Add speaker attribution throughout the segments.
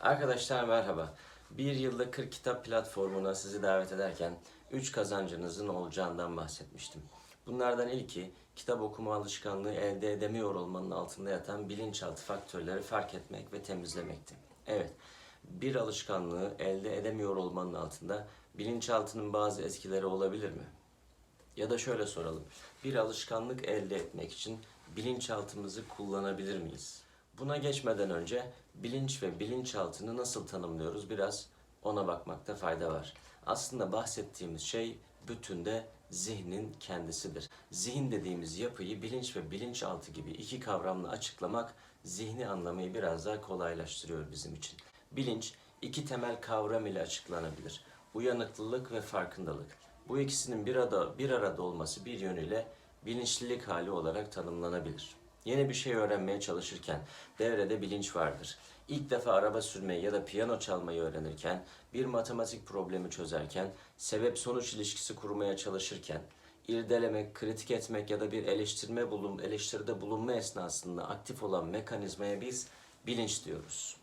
Speaker 1: Arkadaşlar merhaba. Bir yılda 40 kitap platformuna sizi davet ederken 3 kazancınızın olacağından bahsetmiştim. Bunlardan ilki kitap okuma alışkanlığı elde edemiyor olmanın altında yatan bilinçaltı faktörleri fark etmek ve temizlemekti. Evet, bir alışkanlığı elde edemiyor olmanın altında bilinçaltının bazı etkileri olabilir mi? Ya da şöyle soralım. Bir alışkanlık elde etmek için bilinçaltımızı kullanabilir miyiz? Buna geçmeden önce bilinç ve bilinçaltını nasıl tanımlıyoruz biraz ona bakmakta fayda var. Aslında bahsettiğimiz şey bütünde zihnin kendisidir. Zihin dediğimiz yapıyı bilinç ve bilinçaltı gibi iki kavramla açıklamak zihni anlamayı biraz daha kolaylaştırıyor bizim için. Bilinç iki temel kavram ile açıklanabilir. Uyanıklılık ve farkındalık. Bu ikisinin bir arada, bir arada olması bir yönüyle bilinçlilik hali olarak tanımlanabilir. Yeni bir şey öğrenmeye çalışırken devrede bilinç vardır. İlk defa araba sürmeyi ya da piyano çalmayı öğrenirken, bir matematik problemi çözerken, sebep sonuç ilişkisi kurmaya çalışırken, irdelemek, kritik etmek ya da bir eleştirme bulun, eleştiride bulunma esnasında aktif olan mekanizmaya biz bilinç diyoruz.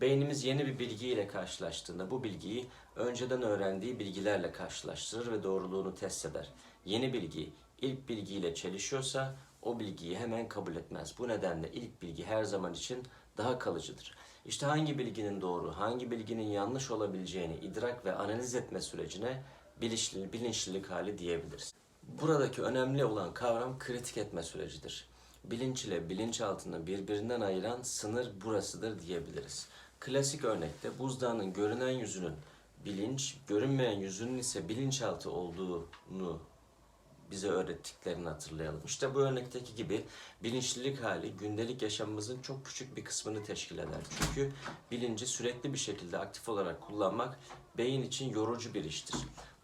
Speaker 1: Beynimiz yeni bir bilgiyle karşılaştığında bu bilgiyi önceden öğrendiği bilgilerle karşılaştırır ve doğruluğunu test eder. Yeni bilgi ilk bilgiyle çelişiyorsa o bilgiyi hemen kabul etmez. Bu nedenle ilk bilgi her zaman için daha kalıcıdır. İşte hangi bilginin doğru, hangi bilginin yanlış olabileceğini idrak ve analiz etme sürecine bilinçli, bilinçlilik hali diyebiliriz. Buradaki önemli olan kavram kritik etme sürecidir. Bilinç ile bilinçaltını birbirinden ayıran sınır burasıdır diyebiliriz. Klasik örnekte buzdağının görünen yüzünün bilinç, görünmeyen yüzünün ise bilinçaltı olduğunu bize öğrettiklerini hatırlayalım. İşte bu örnekteki gibi bilinçlilik hali gündelik yaşamımızın çok küçük bir kısmını teşkil eder. Çünkü bilinci sürekli bir şekilde aktif olarak kullanmak beyin için yorucu bir iştir.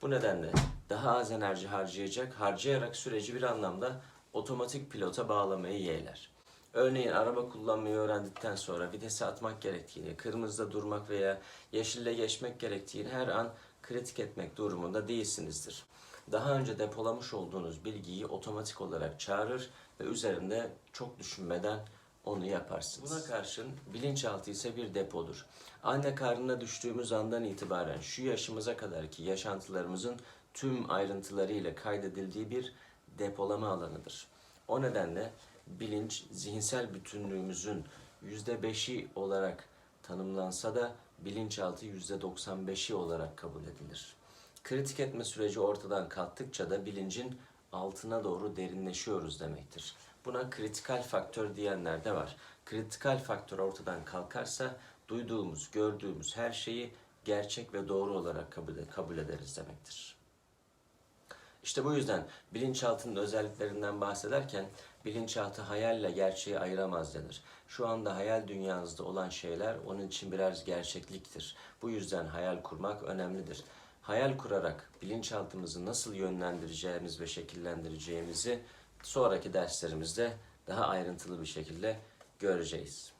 Speaker 1: Bu nedenle daha az enerji harcayacak, harcayarak süreci bir anlamda otomatik pilota bağlamayı yeğler. Örneğin araba kullanmayı öğrendikten sonra vitesi atmak gerektiğini, kırmızıda durmak veya yeşille geçmek gerektiğini her an kritik etmek durumunda değilsinizdir. Daha önce depolamış olduğunuz bilgiyi otomatik olarak çağırır ve üzerinde çok düşünmeden onu yaparsınız. Buna karşın bilinçaltı ise bir depodur. Anne karnına düştüğümüz andan itibaren şu yaşımıza kadar ki yaşantılarımızın tüm ayrıntılarıyla kaydedildiği bir depolama alanıdır. O nedenle bilinç zihinsel bütünlüğümüzün yüzde beşi olarak tanımlansa da bilinçaltı yüzde 95'i olarak kabul edilir. Kritik etme süreci ortadan kalktıkça da bilincin altına doğru derinleşiyoruz demektir. Buna kritikal faktör diyenler de var. Kritikal faktör ortadan kalkarsa duyduğumuz, gördüğümüz her şeyi gerçek ve doğru olarak kabul, kabul ederiz demektir. İşte bu yüzden bilinçaltının özelliklerinden bahsederken bilinçaltı hayalle gerçeği ayıramaz denir. Şu anda hayal dünyanızda olan şeyler onun için birer gerçekliktir. Bu yüzden hayal kurmak önemlidir. Hayal kurarak bilinçaltımızı nasıl yönlendireceğimiz ve şekillendireceğimizi sonraki derslerimizde daha ayrıntılı bir şekilde göreceğiz.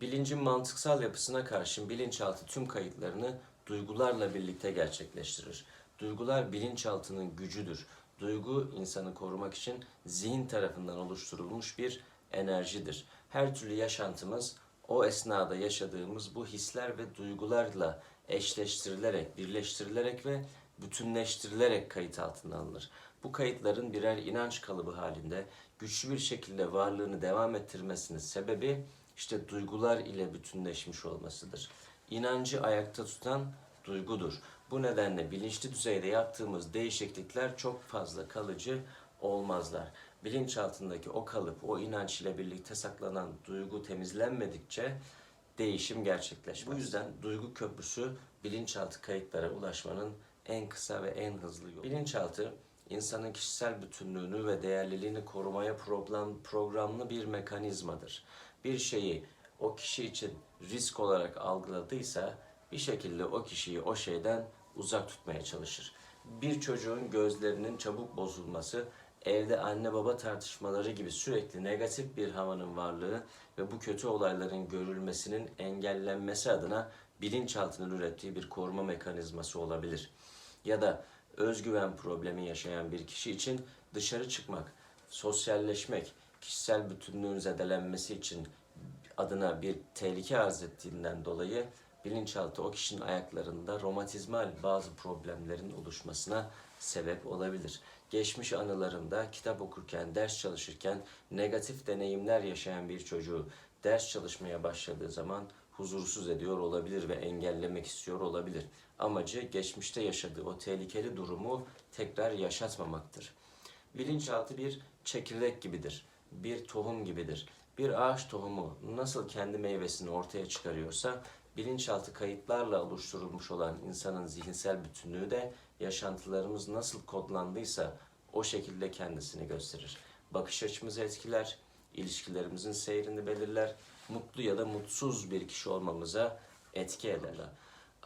Speaker 1: Bilincin mantıksal yapısına karşın bilinçaltı tüm kayıtlarını duygularla birlikte gerçekleştirir. Duygular bilinçaltının gücüdür. Duygu insanı korumak için zihin tarafından oluşturulmuş bir enerjidir. Her türlü yaşantımız o esnada yaşadığımız bu hisler ve duygularla eşleştirilerek, birleştirilerek ve bütünleştirilerek kayıt altına alınır. Bu kayıtların birer inanç kalıbı halinde güçlü bir şekilde varlığını devam ettirmesinin sebebi işte duygular ile bütünleşmiş olmasıdır. İnancı ayakta tutan duygudur. Bu nedenle bilinçli düzeyde yaptığımız değişiklikler çok fazla kalıcı olmazlar. Bilinç altındaki o kalıp, o inanç ile birlikte saklanan duygu temizlenmedikçe değişim gerçekleşmez. Bu yüzden duygu köprüsü bilinçaltı kayıtlara ulaşmanın en kısa ve en hızlı yolu. Bilinçaltı insanın kişisel bütünlüğünü ve değerliliğini korumaya program, programlı bir mekanizmadır. Bir şeyi o kişi için risk olarak algıladıysa bir şekilde o kişiyi o şeyden uzak tutmaya çalışır. Bir çocuğun gözlerinin çabuk bozulması, evde anne baba tartışmaları gibi sürekli negatif bir havanın varlığı ve bu kötü olayların görülmesinin engellenmesi adına bilinçaltının ürettiği bir koruma mekanizması olabilir. Ya da özgüven problemi yaşayan bir kişi için dışarı çıkmak, sosyalleşmek, kişisel bütünlüğün zedelenmesi için adına bir tehlike arz ettiğinden dolayı bilinçaltı o kişinin ayaklarında romatizmal bazı problemlerin oluşmasına sebep olabilir. Geçmiş anılarında kitap okurken, ders çalışırken negatif deneyimler yaşayan bir çocuğu ders çalışmaya başladığı zaman huzursuz ediyor olabilir ve engellemek istiyor olabilir. Amacı geçmişte yaşadığı o tehlikeli durumu tekrar yaşatmamaktır. Bilinçaltı bir çekirdek gibidir, bir tohum gibidir. Bir ağaç tohumu nasıl kendi meyvesini ortaya çıkarıyorsa, bilinçaltı kayıtlarla oluşturulmuş olan insanın zihinsel bütünlüğü de yaşantılarımız nasıl kodlandıysa o şekilde kendisini gösterir. Bakış açımızı etkiler, ilişkilerimizin seyrini belirler, mutlu ya da mutsuz bir kişi olmamıza etki ederler.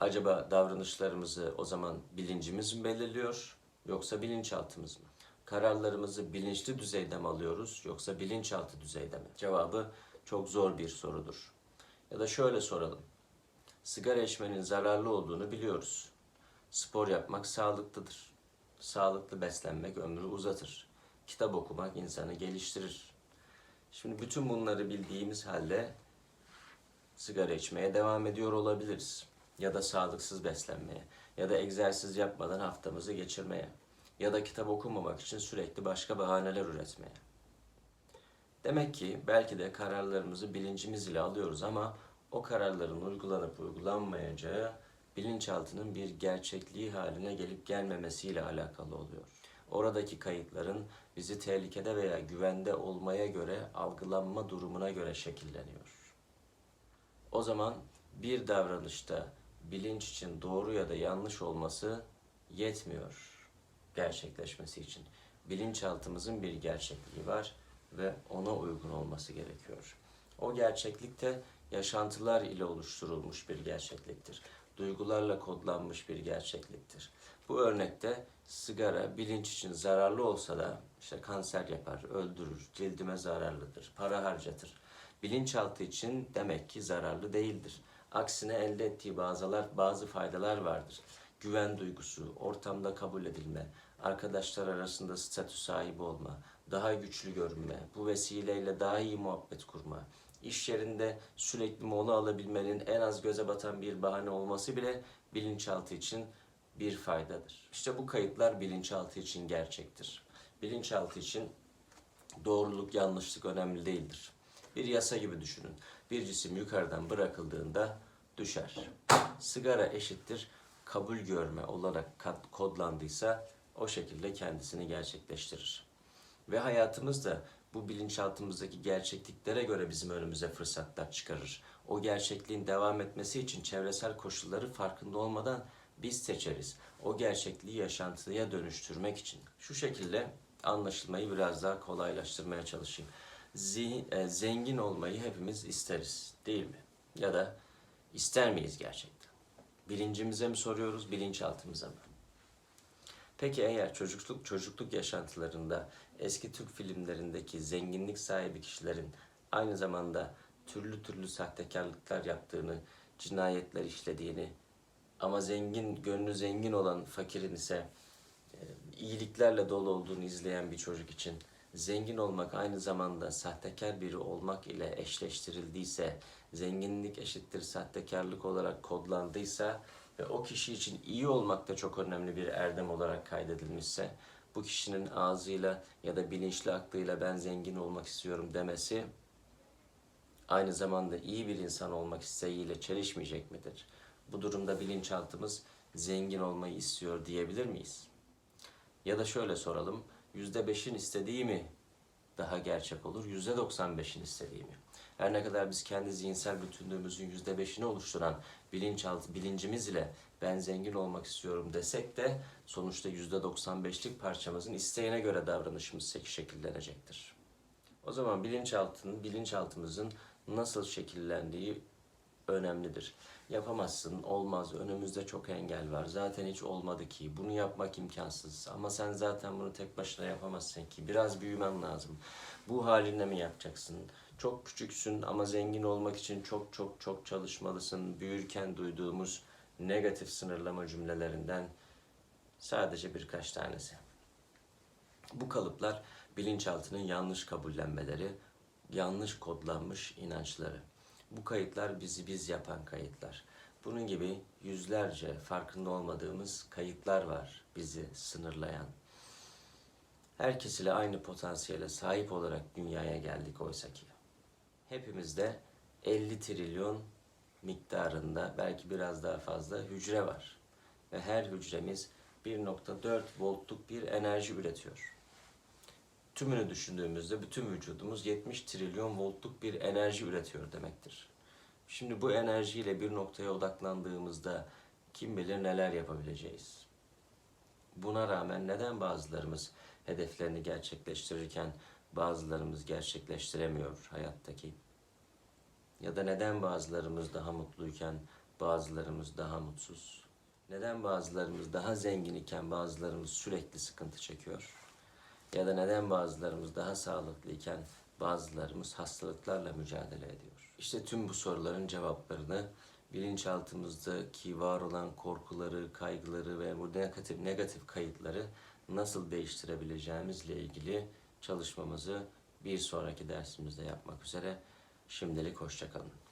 Speaker 1: Acaba davranışlarımızı o zaman bilincimiz mi belirliyor yoksa bilinçaltımız mı? Kararlarımızı bilinçli düzeyde mi alıyoruz yoksa bilinçaltı düzeyde mi? Cevabı çok zor bir sorudur. Ya da şöyle soralım. Sigara içmenin zararlı olduğunu biliyoruz. Spor yapmak sağlıklıdır. Sağlıklı beslenmek ömrü uzatır. Kitap okumak insanı geliştirir. Şimdi bütün bunları bildiğimiz halde sigara içmeye devam ediyor olabiliriz. Ya da sağlıksız beslenmeye ya da egzersiz yapmadan haftamızı geçirmeye ya da kitap okumamak için sürekli başka bahaneler üretmeye. Demek ki belki de kararlarımızı bilincimiz ile alıyoruz ama o kararların uygulanıp uygulanmayacağı bilinçaltının bir gerçekliği haline gelip gelmemesiyle alakalı oluyor. Oradaki kayıtların bizi tehlikede veya güvende olmaya göre algılanma durumuna göre şekilleniyor. O zaman bir davranışta bilinç için doğru ya da yanlış olması yetmiyor gerçekleşmesi için. Bilinçaltımızın bir gerçekliği var ve ona uygun olması gerekiyor. O gerçeklikte yaşantılar ile oluşturulmuş bir gerçekliktir. Duygularla kodlanmış bir gerçekliktir. Bu örnekte sigara bilinç için zararlı olsa da işte kanser yapar, öldürür, cildime zararlıdır, para harcatır. Bilinçaltı için demek ki zararlı değildir. Aksine elde ettiği bazılar, bazı faydalar vardır. Güven duygusu, ortamda kabul edilme, arkadaşlar arasında statü sahibi olma, daha güçlü görünme, bu vesileyle daha iyi muhabbet kurma, iş yerinde sürekli mola alabilmenin en az göze batan bir bahane olması bile bilinçaltı için bir faydadır. İşte bu kayıtlar bilinçaltı için gerçektir. Bilinçaltı için doğruluk, yanlışlık önemli değildir. Bir yasa gibi düşünün. Bir cisim yukarıdan bırakıldığında düşer. Sigara eşittir kabul görme olarak kad- kodlandıysa o şekilde kendisini gerçekleştirir. Ve hayatımız da bu bilinçaltımızdaki gerçekliklere göre bizim önümüze fırsatlar çıkarır. O gerçekliğin devam etmesi için çevresel koşulları farkında olmadan biz seçeriz. O gerçekliği yaşantıya dönüştürmek için. Şu şekilde anlaşılmayı biraz daha kolaylaştırmaya çalışayım. E, zengin olmayı hepimiz isteriz değil mi? Ya da ister miyiz gerçekten? Bilincimize mi soruyoruz, bilinçaltımıza mı? Peki eğer çocukluk çocukluk yaşantılarında eski Türk filmlerindeki zenginlik sahibi kişilerin aynı zamanda türlü türlü sahtekarlıklar yaptığını, cinayetler işlediğini ama zengin, gönlü zengin olan fakirin ise e, iyiliklerle dolu olduğunu izleyen bir çocuk için zengin olmak aynı zamanda sahtekar biri olmak ile eşleştirildiyse, zenginlik eşittir sahtekarlık olarak kodlandıysa ve o kişi için iyi olmak da çok önemli bir erdem olarak kaydedilmişse, bu kişinin ağzıyla ya da bilinçli aklıyla ben zengin olmak istiyorum demesi aynı zamanda iyi bir insan olmak isteğiyle çelişmeyecek midir? Bu durumda bilinçaltımız zengin olmayı istiyor diyebilir miyiz? Ya da şöyle soralım, yüzde beşin istediği mi daha gerçek olur, yüzde doksan beşin istediği mi? Her ne kadar biz kendi zihinsel bütünlüğümüzün yüzde beşini oluşturan bilinçaltı, bilincimiz ile ben zengin olmak istiyorum desek de sonuçta yüzde doksan beşlik parçamızın isteğine göre davranışımız şekillenecektir. O zaman bilinçaltının, bilinçaltımızın nasıl şekillendiği önemlidir. Yapamazsın, olmaz, önümüzde çok engel var. Zaten hiç olmadı ki, bunu yapmak imkansız. Ama sen zaten bunu tek başına yapamazsın ki. Biraz büyümen lazım. Bu haline mi yapacaksın? Çok küçüksün ama zengin olmak için çok çok çok çalışmalısın. Büyürken duyduğumuz negatif sınırlama cümlelerinden sadece birkaç tanesi. Bu kalıplar bilinçaltının yanlış kabullenmeleri, yanlış kodlanmış inançları. Bu kayıtlar bizi biz yapan kayıtlar. Bunun gibi yüzlerce farkında olmadığımız kayıtlar var bizi sınırlayan. Herkes ile aynı potansiyele sahip olarak dünyaya geldik oysa ki. Hepimizde 50 trilyon miktarında belki biraz daha fazla hücre var. Ve her hücremiz 1.4 voltluk bir enerji üretiyor. Tümünü düşündüğümüzde bütün vücudumuz 70 trilyon voltluk bir enerji üretiyor demektir. Şimdi bu enerjiyle bir noktaya odaklandığımızda kim bilir neler yapabileceğiz. Buna rağmen neden bazılarımız hedeflerini gerçekleştirirken bazılarımız gerçekleştiremiyor hayattaki? Ya da neden bazılarımız daha mutluyken bazılarımız daha mutsuz? Neden bazılarımız daha zengin iken bazılarımız sürekli sıkıntı çekiyor? Ya da neden bazılarımız daha sağlıklıyken bazılarımız hastalıklarla mücadele ediyor? İşte tüm bu soruların cevaplarını bilinçaltımızdaki var olan korkuları, kaygıları ve bu negatif negatif kayıtları nasıl değiştirebileceğimizle ilgili çalışmamızı bir sonraki dersimizde yapmak üzere. Şimdilik hoşçakalın.